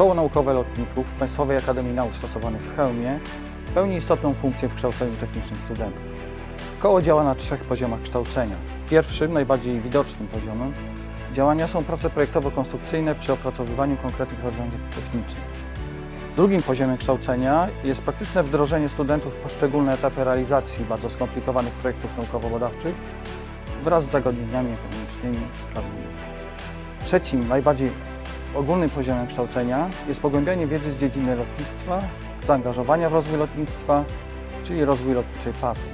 Koło Naukowe Lotników Państwowej Akademii Nauk Stosowanych w Chełmie pełni istotną funkcję w kształceniu technicznym studentów. Koło działa na trzech poziomach kształcenia. Pierwszym, najbardziej widocznym poziomem działania są prace projektowo-konstrukcyjne przy opracowywaniu konkretnych rozwiązań technicznych. Drugim poziomem kształcenia jest praktyczne wdrożenie studentów w poszczególne etapy realizacji bardzo skomplikowanych projektów naukowo-badawczych wraz z zagadnieniami ekonomicznymi i prawnymi. Trzecim, najbardziej ogólnym poziomem kształcenia jest pogłębianie wiedzy z dziedziny lotnictwa, zaangażowania w rozwój lotnictwa, czyli rozwój lotniczej pasji.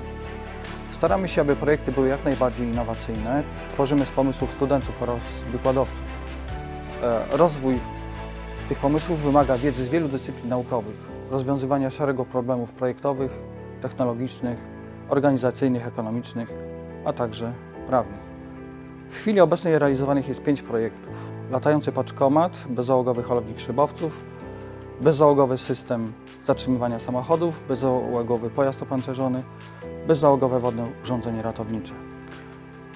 Staramy się, aby projekty były jak najbardziej innowacyjne. Tworzymy z pomysłów studentów oraz wykładowców. E, Rozwój tych pomysłów wymaga wiedzy z wielu dyscyplin naukowych, rozwiązywania szeregu problemów projektowych, technologicznych, organizacyjnych, ekonomicznych, a także prawnych. W chwili obecnej realizowanych jest pięć projektów. Latający paczkomat, bezzałogowy holownik szybowców, bezzałogowy system zatrzymywania samochodów, bezzałogowy pojazd opancerzony, bezzałogowe wodne urządzenie ratownicze.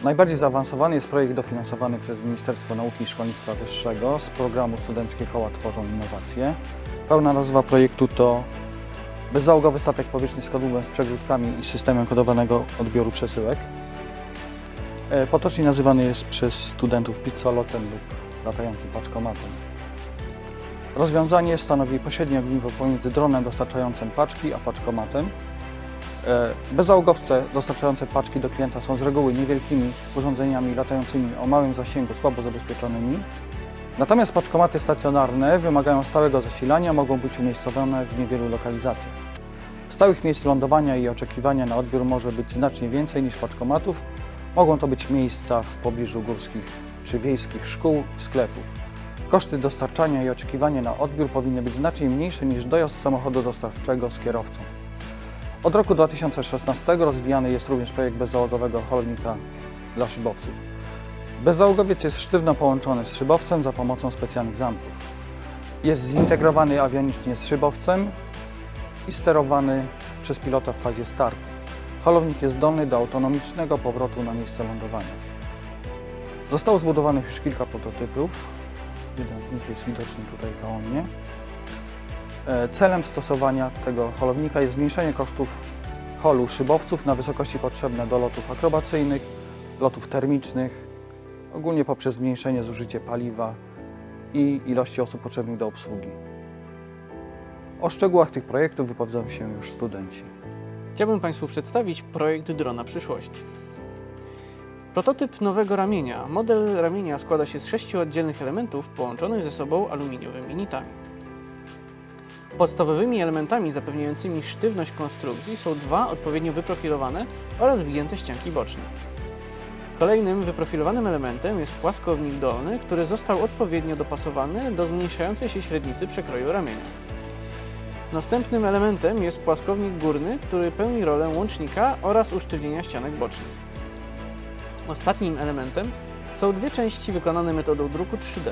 Najbardziej zaawansowany jest projekt dofinansowany przez Ministerstwo Nauki i Szkolnictwa Wyższego z programu Studenckie Koła Tworzą Innowacje. Pełna nazwa projektu to Bezzałogowy statek powietrzny z kadłubem z przegródkami i systemem kodowanego odbioru przesyłek. E, Potocznie nazywany jest przez studentów pizzolotem lub latającym paczkomatem. Rozwiązanie stanowi pośrednie ogniwo pomiędzy dronem dostarczającym paczki a paczkomatem. E, Bezzałogowce dostarczające paczki do klienta są z reguły niewielkimi urządzeniami latającymi o małym zasięgu, słabo zabezpieczonymi. Natomiast paczkomaty stacjonarne wymagają stałego zasilania, mogą być umiejscowione w niewielu lokalizacjach. Stałych miejsc lądowania i oczekiwania na odbiór może być znacznie więcej niż paczkomatów. Mogą to być miejsca w pobliżu górskich czy wiejskich szkół, sklepów. Koszty dostarczania i oczekiwania na odbiór powinny być znacznie mniejsze niż dojazd samochodu dostawczego z kierowcą. Od roku 2016 rozwijany jest również projekt bezzałogowego holownika dla szybowców. Bezzałogowiec jest sztywno połączony z szybowcem za pomocą specjalnych zamków. Jest zintegrowany awionicznie z szybowcem i sterowany przez pilota w fazie startu. Holownik jest zdolny do autonomicznego powrotu na miejsce lądowania. Zostało zbudowanych już kilka prototypów. Jeden z nich jest widoczny tutaj koło mnie. E, Celem stosowania tego holownika jest zmniejszenie kosztów holu szybowców na wysokości potrzebne do lotów akrobacyjnych, lotów termicznych, ogólnie poprzez zmniejszenie zużycia paliwa i ilości osób potrzebnych do obsługi. O szczegółach tych projektów wypowiedzą się już studenci. Chciałbym Państwu przedstawić projekt drona przyszłości. Prototyp nowego ramienia. Model ramienia składa się z sześciu oddzielnych elementów połączonych ze sobą aluminiowymi nitami. Podstawowymi elementami zapewniającymi sztywność konstrukcji są dwa odpowiednio wyprofilowane oraz wygięte ścianki boczne. Kolejnym wyprofilowanym elementem jest płaskownik dolny, który został odpowiednio dopasowany do zmniejszającej się średnicy przekroju ramienia. Następnym elementem jest płaskownik górny, który pełni rolę łącznika oraz usztywnienia ścianek bocznych. Ostatnim elementem są dwie części wykonane metodą druku 3D.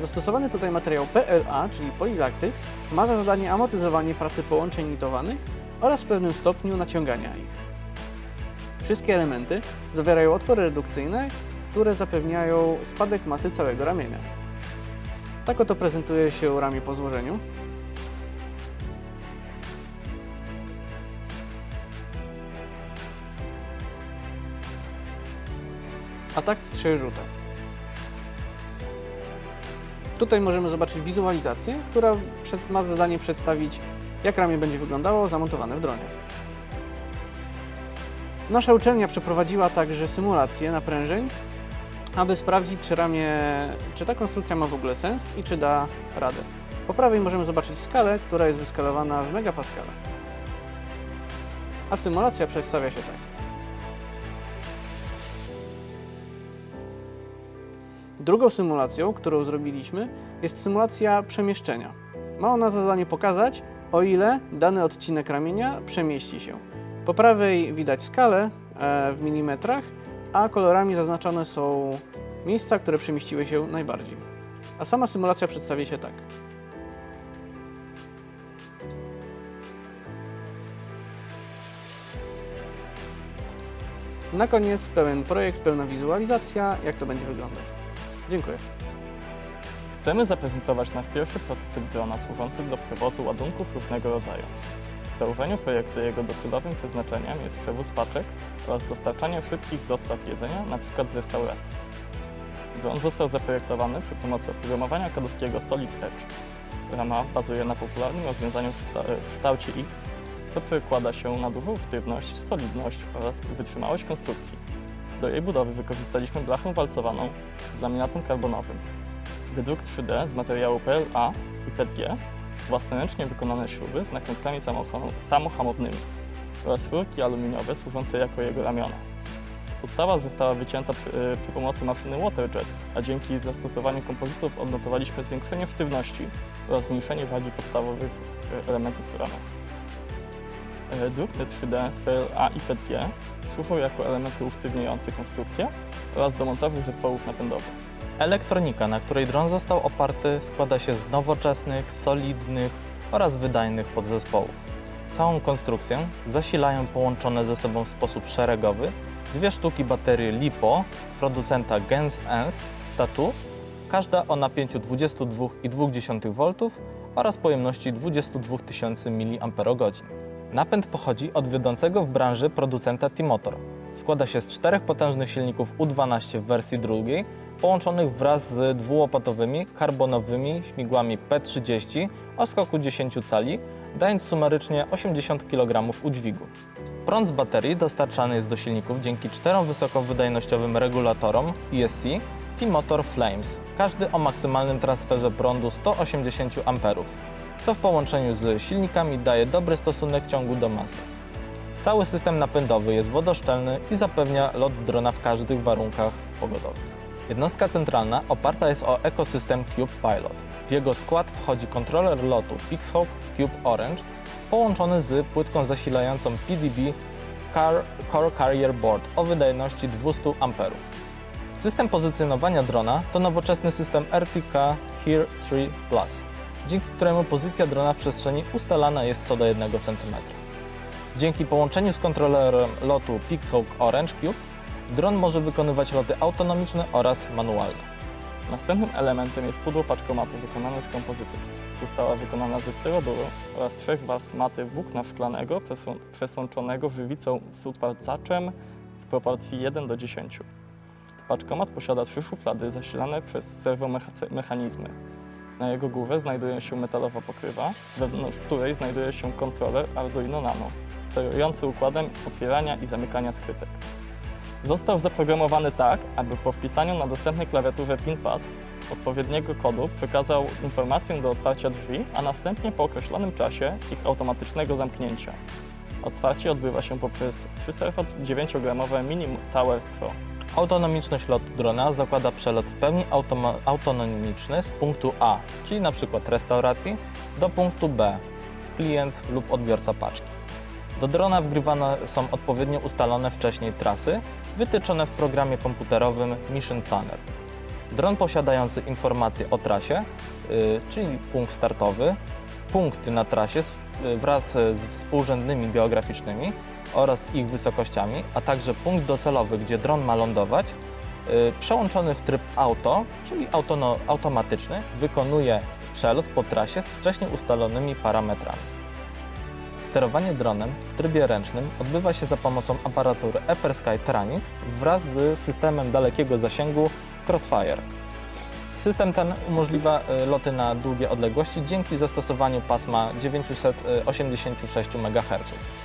Zastosowany tutaj materiał PLA, czyli polilaktyk, ma za zadanie amortyzowanie pracy połączeń nitowanych oraz w pewnym stopniu naciągania ich. Wszystkie elementy zawierają otwory redukcyjne, które zapewniają spadek masy całego ramienia. Tak oto prezentuje się ramię po złożeniu. A tak w trzech rzutach. Tutaj możemy zobaczyć wizualizację, która ma za zadanie przedstawić, jak ramię będzie wyglądało zamontowane w dronie. Nasza uczelnia przeprowadziła także symulację naprężeń, aby sprawdzić, czy ramię, czy ta konstrukcja ma w ogóle sens i czy da radę. Po prawej możemy zobaczyć skalę, która jest wyskalowana w megapascale. A symulacja przedstawia się tak. Drugą symulacją, którą zrobiliśmy, jest symulacja przemieszczenia. Ma ona za zadanie pokazać, o ile dany odcinek ramienia przemieści się. Po prawej widać skalę e, w milimetrach, a kolorami zaznaczone są miejsca, które przemieściły się najbardziej. A sama symulacja przedstawia się tak. Na koniec pełen projekt, pełna wizualizacja, jak to będzie wyglądać. Dziękuję. Chcemy zaprezentować nasz pierwszy prototyp drona służący do przewozu ładunków różnego rodzaju. W założeniu projektu jego docelowym przeznaczeniem jest przewóz paczek oraz dostarczanie szybkich dostaw jedzenia, np. z restauracji. Dron został zaprojektowany przy pomocy oprogramowania kodowskiego Solid Edge. Rama bazuje na popularnym rozwiązaniu w kształcie X, co przekłada się na dużą sztywność, solidność oraz wytrzymałość konstrukcji. Do jej budowy wykorzystaliśmy blachę walcowaną z laminatem karbonowym. Wydruk 3D z materiału PLA i PETG, własnoręcznie wykonane śruby z nakrętkami samohamownymi oraz rurki aluminiowe służące jako jego ramiona. Ustawa została wycięta przy, y, przy pomocy maszyny WaterJet, a dzięki zastosowaniu kompozytów odnotowaliśmy zwiększenie sztywności oraz zmniejszenie wagi podstawowych y, elementów ramy. Y, Drukty 3D z PLA i PETG służą jako elementy usztywniające konstrukcję oraz do montażu zespołów napędowych. Elektronika, na której dron został oparty, składa się z nowoczesnych, solidnych oraz wydajnych podzespołów. Całą konstrukcję zasilają połączone ze sobą w sposób szeregowy dwie sztuki baterii LiPo producenta Gens-Ens Tatu, każda o napięciu 22,2 V oraz pojemności 22 000 mAh. Napęd pochodzi od wiodącego w branży producenta T-Motor. Składa się z czterech potężnych silników U12 w wersji drugiej, połączonych wraz z dwułopatowymi karbonowymi śmigłami P30 o skoku 10 cali, dając sumarycznie 80 kg udźwigu. Prąd z baterii dostarczany jest do silników dzięki czterem wysokowydajnościowym regulatorom ESC T-Motor Flames, każdy o maksymalnym transferze prądu 180 A, co w połączeniu z silnikami daje dobry stosunek ciągu do masy. Cały system napędowy jest wodoszczelny i zapewnia lot drona w każdych warunkach pogodowych. Jednostka centralna oparta jest o ekosystem Cube Pilot. W jego skład wchodzi kontroler lotu Pixhawk Cube Orange połączony z płytką zasilającą PDB Car Core Carrier Board o wydajności 200 A. System pozycjonowania drona to nowoczesny system RTK HERE 3 Plus, dzięki któremu pozycja drona w przestrzeni ustalana jest co do 1 cm. Dzięki połączeniu z kontrolerem lotu Pixhawk Orange Cube, dron może wykonywać loty autonomiczne oraz manualne. Następnym elementem jest pudło paczkomatu wykonane z kompozytu. Została wykonana ze styroduru oraz trzech warstw maty włókna szklanego przesą- przesączonego żywicą z utwardzaczem w proporcji 1 do 10. Paczkomat posiada trzy szuflady zasilane przez serwomechanizmy. Na jego górze znajduje się metalowa pokrywa, wewnątrz której znajduje się kontroler Arduino Nano, sterujący układem otwierania i zamykania skrytek. Został zaprogramowany tak, aby po wpisaniu na dostępnej klawiaturze PinPad odpowiedniego kodu przekazał informację do otwarcia drzwi, a następnie po określonym czasie ich automatycznego zamknięcia. Otwarcie odbywa się poprzez 309-gramowe Mini Tower Pro. Autonomiczność lotu drona zakłada przelot w pełni autonomiczny z punktu A, czyli np. restauracji, do punktu B, klient lub odbiorca paczki. Do drona wgrywane są odpowiednio ustalone wcześniej trasy, wytyczone w programie komputerowym Mission Planner. Dron posiadający informacje o trasie, y, czyli punkt startowy, punkty na trasie z- wraz z współrzędnymi geograficznymi oraz ich wysokościami, a także punkt docelowy, gdzie dron ma lądować, y, przełączony w tryb auto, czyli autono, automatyczny, wykonuje przelot po trasie z wcześniej ustalonymi parametrami. Sterowanie dronem w trybie ręcznym odbywa się za pomocą aparatury Sky Tranis wraz z systemem dalekiego zasięgu Crossfire. System ten umożliwia y, loty na długie odległości dzięki zastosowaniu pasma 986 MHz.